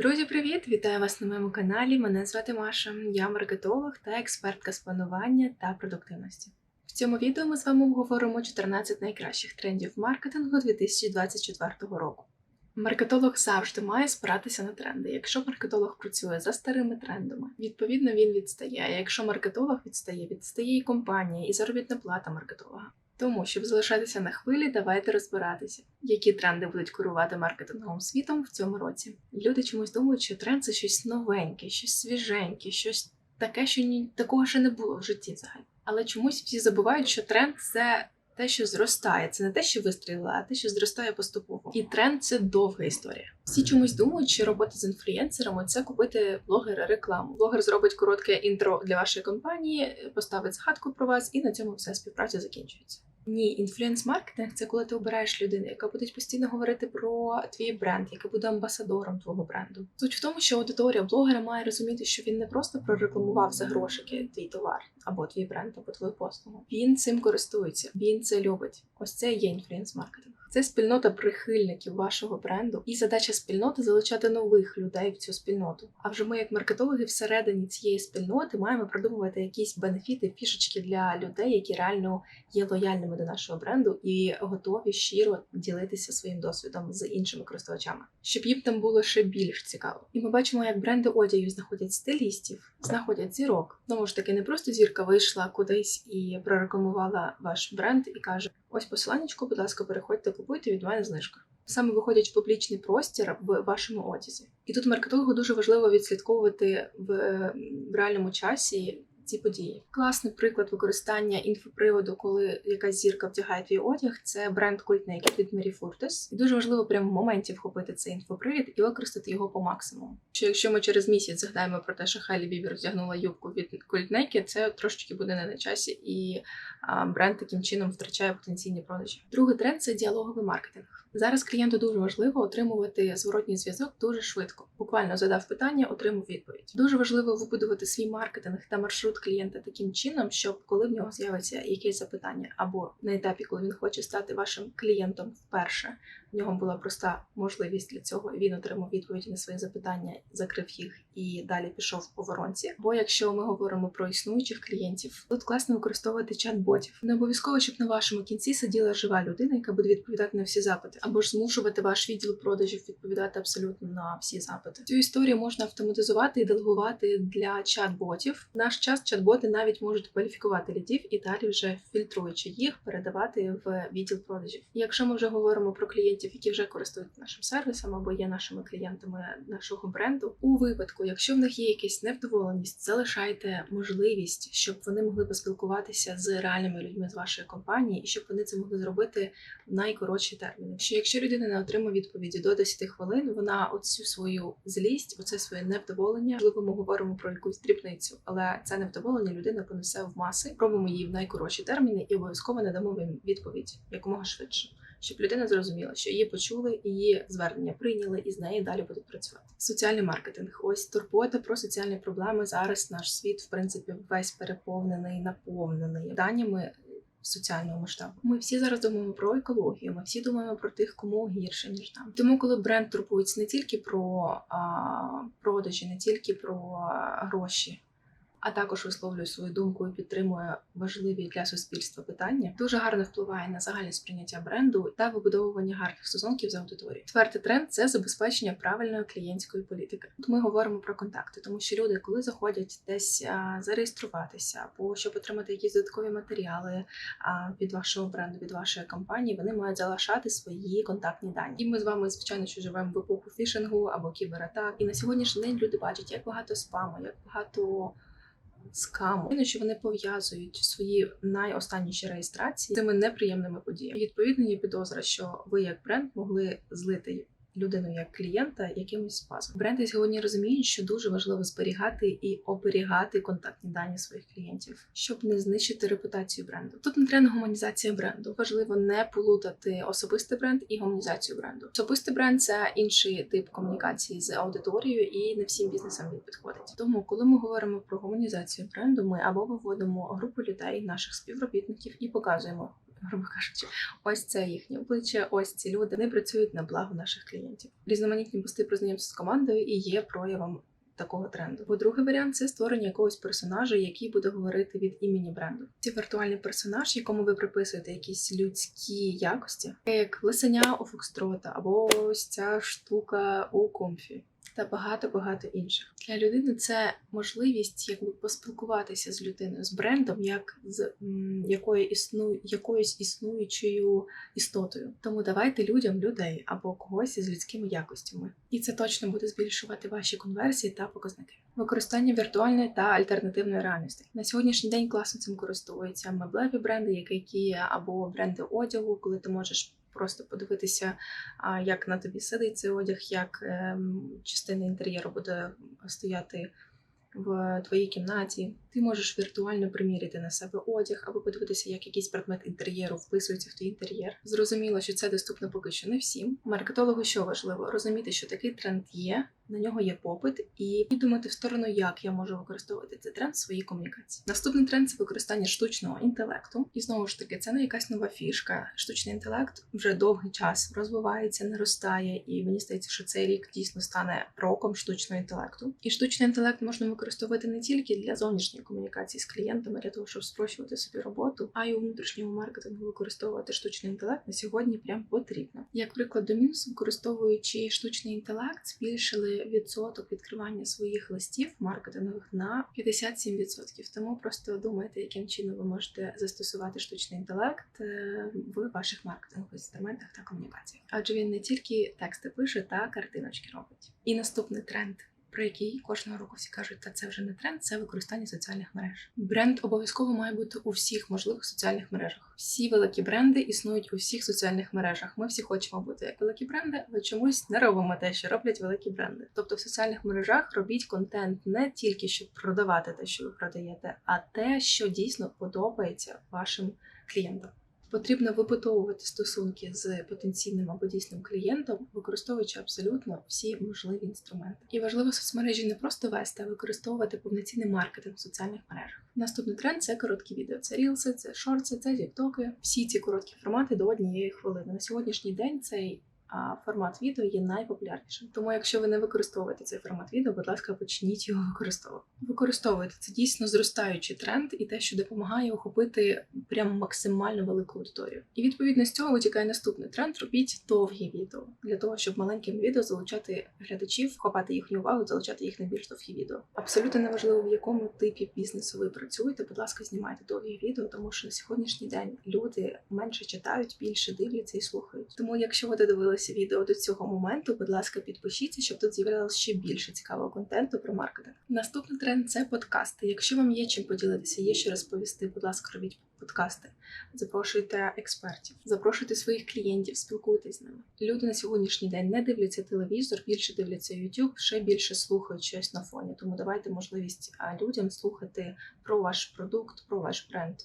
Друзі, привіт! Вітаю вас на моєму каналі. Мене звати Маша. Я маркетолог та експертка з планування та продуктивності. В цьому відео ми з вами обговоримо 14 найкращих трендів маркетингу 2024 року. Маркетолог завжди має спиратися на тренди. Якщо маркетолог працює за старими трендами, відповідно він відстає. Якщо маркетолог відстає, відстає і компанія, і заробітна плата маркетолога. Тому, щоб залишатися на хвилі, давайте розбиратися, які тренди будуть керувати маркетинговим світом в цьому році. Люди чомусь думають, що тренд це щось новеньке, щось свіженьке, щось таке, що ні такого ще не було в житті взагалі. Але чомусь всі забувають, що тренд це те, що зростає. Це не те, що вистрілило, а те, що зростає поступово. І тренд це довга історія. Всі чомусь думають, що робота з інфлюєнсерами це купити блогера рекламу. Блогер зробить коротке інтро для вашої компанії, поставить згадку про вас, і на цьому вся співпраця закінчується. Ні, інфлюенс-маркетинг це коли ти обираєш людину, яка буде постійно говорити про твій бренд, яка буде амбасадором твого бренду. Суть в тому, що аудиторія блогера має розуміти, що він не просто прорекламував за грошики твій товар або твій бренд, або твою послугу. Він цим користується, він це любить. Ось це є інфлюенс-маркетинг. Це спільнота прихильників вашого бренду, і задача спільноти залучати нових людей в цю спільноту. А вже ми, як маркетологи, всередині цієї спільноти маємо продумувати якісь бенефіти, фішечки для людей, які реально є лояльними до нашого бренду і готові щиро ділитися своїм досвідом з іншими користувачами, щоб їм там було ще більш цікаво. І ми бачимо, як бренди одягів знаходять стилістів, знаходять зірок. Тому ж таки, не просто зірка вийшла кудись і прорекламувала ваш бренд і каже: ось посиланечко. будь ласка, переходьте, купуйте від мене знижка. Саме виходять в публічний простір в вашому одязі. І тут маркетологу дуже важливо відслідковувати в реальному часі ці події. Класний приклад використання інфоприводу, коли якась зірка вдягає твій одяг, це бренд Cult від Mary Furtes. І дуже важливо прямо в моменті вхопити цей інфопривід і використати його по максимуму. Що якщо ми через місяць згадаємо про те, що Хайлі Бібер вдягнула юбку від Cult це трошечки буде не на часі, і бренд таким чином втрачає потенційні продажі. Другий тренд це діалоговий маркетинг. Зараз клієнту дуже важливо отримувати зворотній зв'язок дуже швидко. Буквально задав питання, отримав відповідь. Дуже важливо вибудувати свій маркетинг та маршрут клієнта таким чином, щоб коли в нього з'явиться якесь запитання, або на етапі, коли він хоче стати вашим клієнтом вперше, в нього була проста можливість для цього. Він отримав відповіді на свої запитання, закрив їх і далі пішов по воронці. Бо якщо ми говоримо про існуючих клієнтів, тут класно використовувати чат-ботів. Не обов'язково, щоб на вашому кінці сиділа жива людина, яка буде відповідати на всі запити, або ж змушувати ваш відділ продажів відповідати абсолютно на всі запити. Цю історію можна автоматизувати і делегувати для чат-ботів. Наш час чат-боти навіть можуть кваліфікувати лідів і далі вже фільтруючи їх, передавати в відділ продажів. І якщо ми вже говоримо про клієнтів, які вже користуються нашим сервісом або є нашими клієнтами нашого бренду, у випадку, якщо в них є якась невдоволеність, залишайте можливість, щоб вони могли поспілкуватися з реальними людьми з вашої компанії, і щоб вони це могли зробити в найкоротші терміни. Що якщо людина не отримає відповіді до 10 хвилин, вона оцю свою злість, оце своє невдоволення, можливо, ми говоримо про якусь дрібницю, але це невдоволення людина понесе в маси. Пробуємо її в найкоротші терміни і обов'язково не дамо їм відповідь якомога швидше. Щоб людина зрозуміла, що її почули, її звернення прийняли і з неї далі будуть працювати. Соціальний маркетинг. Ось турбота про соціальні проблеми. Зараз наш світ, в принципі, весь переповнений, наповнений даннями соціального масштабу. Ми всі зараз думаємо про екологію. Ми всі думаємо про тих, кому гірше ніж нам. Тому, коли бренд турбується не тільки про а, продажі, не тільки про гроші а також висловлює свою думку і підтримує важливі для суспільства питання, дуже гарно впливає на загальне сприйняття бренду та вибудовування гарних стосунків з аудиторією. Четвертий тренд це забезпечення правильної клієнтської політики. Тут ми говоримо про контакти, тому що люди, коли заходять десь зареєструватися, або щоб отримати якісь додаткові матеріали від вашого бренду, від вашої компанії, вони мають залишати свої контактні дані. І ми з вами, звичайно, що живемо в епоху фішингу або кібератак. І на сьогоднішній день люди бачать, як багато спаму, як багато скаму, що вони пов'язують свої найостанніші реєстрації з цими неприємними подіями. Відповідно, є підозра, що ви як бренд могли злити людину як клієнта якимось спазом. Бренди сьогодні розуміють, що дуже важливо зберігати і оберігати контактні дані своїх клієнтів, щоб не знищити репутацію бренду. Тут не треба гуманізація бренду. Важливо не плутати особистий бренд і гуманізацію бренду. Особистий бренд це інший тип комунікації з аудиторією, і не всім бізнесам він підходить. Тому, коли ми говоримо про гуманізацію бренду, ми або виводимо групу людей, наших співробітників, і показуємо грубо кажучи, ось це їхнє обличчя, ось ці люди. Вони працюють на благо наших клієнтів. Різноманітні пости про з командою і є проявом. Такого тренду. Бо другий варіант це створення якогось персонажа, який буде говорити від імені бренду. Це віртуальний персонаж, якому ви приписуєте якісь людські якості, як лисеня у Фокстрота, або ось ця штука у комфі та багато-багато інших. Для людини це можливість якби поспілкуватися з людиною, з брендом, як з якою існу, якоюсь існуючою істотою. Тому давайте людям людей або когось із людськими якостями, і це точно буде збільшувати ваші конверсії та показники. Використання віртуальної та альтернативної реальності на сьогоднішній день класно цим користуються меблеві бренди, як IKEA, або бренди одягу, коли ти можеш просто подивитися, як на тобі сидить цей одяг, як ем, частина інтер'єру буде стояти в твоїй кімнаті. Ти можеш віртуально приміряти на себе одяг або подивитися, як якийсь предмет інтер'єру вписується в твій інтер'єр. Зрозуміло, що це доступно поки що не всім. Маркетологу що важливо розуміти, що такий тренд є, на нього є попит, і думати в сторону, як я можу використовувати цей тренд в своїй комунікації. Наступний тренд це використання штучного інтелекту. І знову ж таки, це не якась нова фішка. Штучний інтелект вже довгий час розвивається, наростає, і мені здається, що цей рік дійсно стане роком штучного інтелекту. І штучний інтелект можна використовувати не тільки для зовнішньої комунікації з клієнтами, для того, щоб спрощувати собі роботу, а й у внутрішньому маркетингу використовувати штучний інтелект на сьогодні прям потрібно. Як приклад до мінусу, використовуючи штучний інтелект, збільшили відсоток відкривання своїх листів маркетингових на 57%. Тому просто думайте, яким чином ви можете застосувати штучний інтелект е, в ваших маркетингових інструментах та комунікаціях. Адже він не тільки тексти пише та картиночки робить. І наступний тренд. Про який кожного року всі кажуть, та це вже не тренд, це використання соціальних мереж. Бренд обов'язково має бути у всіх можливих соціальних мережах. Всі великі бренди існують у всіх соціальних мережах. Ми всі хочемо бути як великі бренди, але чомусь не робимо те, що роблять великі бренди. Тобто в соціальних мережах робіть контент не тільки щоб продавати те, що ви продаєте, а те, що дійсно подобається вашим клієнтам. Потрібно вибудовувати стосунки з потенційним або дійсним клієнтом, використовуючи абсолютно всі можливі інструменти. І важливо соцмережі не просто вести, а використовувати повноцінний маркетинг в соціальних мережах. Наступний тренд це короткі відео. Це рілси, це шорти, це тіктоки. Всі ці короткі формати до однієї хвилини. На сьогоднішній день цей формат відео є найпопулярнішим. Тому, якщо ви не використовуєте цей формат відео, будь ласка, почніть його використовувати. Використовуйте це дійсно зростаючий тренд і те, що допомагає охопити прям максимально велику аудиторію. І відповідно з цього витікає наступний тренд: робіть довгі відео для того, щоб маленьким відео залучати глядачів, хопати їхню увагу, залучати їх на більш довгі відео. Абсолютно неважливо, в якому типі бізнесу ви працюєте. Будь ласка, знімайте довгі відео, тому що на сьогоднішній день люди менше читають, більше дивляться і слухають. Тому, якщо ви додивилися додивилися відео до цього моменту, будь ласка, підпишіться, щоб тут з'являлося ще більше цікавого контенту про маркетинг. Наступний тренд це подкасти. Якщо вам є чим поділитися, є що розповісти, будь ласка, робіть подкасти. Запрошуйте експертів, запрошуйте своїх клієнтів, спілкуйтесь з ними. Люди на сьогоднішній день не дивляться телевізор, більше дивляться YouTube, ще більше слухають щось на фоні. Тому давайте можливість людям слухати про ваш продукт, про ваш бренд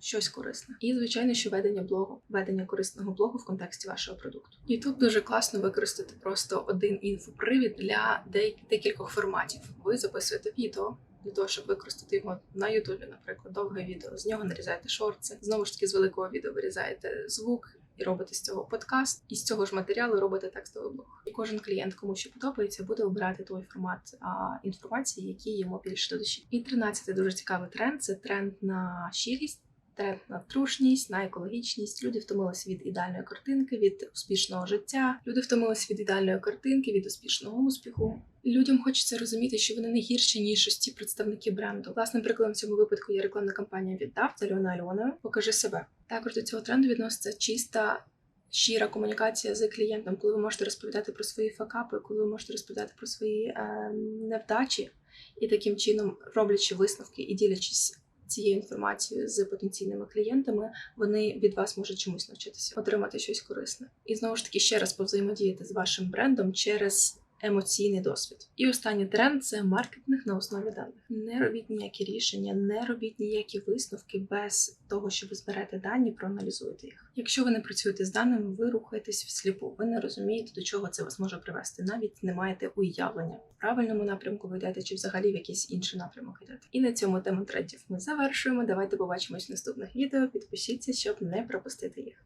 щось корисне. І, звичайно, що ведення блогу, ведення корисного блогу в контексті вашого продукту. І тут дуже класно використати просто один інфопривід для декількох форматів. Ви записуєте відео. Для того, щоб використати його на Ютубі, наприклад, довге відео, з нього нарізаєте шорти. Знову ж таки, з великого відео вирізаєте звук і робите з цього подкаст, і з цього ж матеріалу робите текстовий блог. І кожен клієнт, кому що подобається, буде обирати той формат а, інформації, який йому більше до душі. І тринадцятий дуже цікавий тренд це тренд на щирість тренд на трушність, на екологічність. Люди втомилися від ідеальної картинки, від успішного життя. Люди втомилися від ідеальної картинки, від успішного успіху. Людям хочеться розуміти, що вони не гірші ніж ці представники бренду. Власним прикладом в цьому випадку є рекламна кампанія віддав та Альона Покажи себе. Також до цього тренду відноситься чиста. Щира комунікація з клієнтом, коли ви можете розповідати про свої факапи, коли ви можете розповідати про свої е, невдачі, і таким чином роблячи висновки і ділячись цією інформацією з потенційними клієнтами, вони від вас можуть чомусь навчитися, отримати щось корисне. І знову ж таки ще раз повзаємодіяти з вашим брендом через емоційний досвід. І останній тренд це маркетинг на основі даних. Не робіть ніякі рішення, не робіть ніякі висновки без того, що ви зберете дані, проаналізуєте їх. Якщо ви не працюєте з даними, ви рухаєтесь всліпу. Ви не розумієте, до чого це вас може привести. Навіть не маєте уявлення в правильному напрямку ви йдете, чи взагалі в якийсь інший напрямок йдете. І на цьому тему трендів ми завершуємо. Давайте побачимось в наступних відео. Підпишіться, щоб не пропустити їх.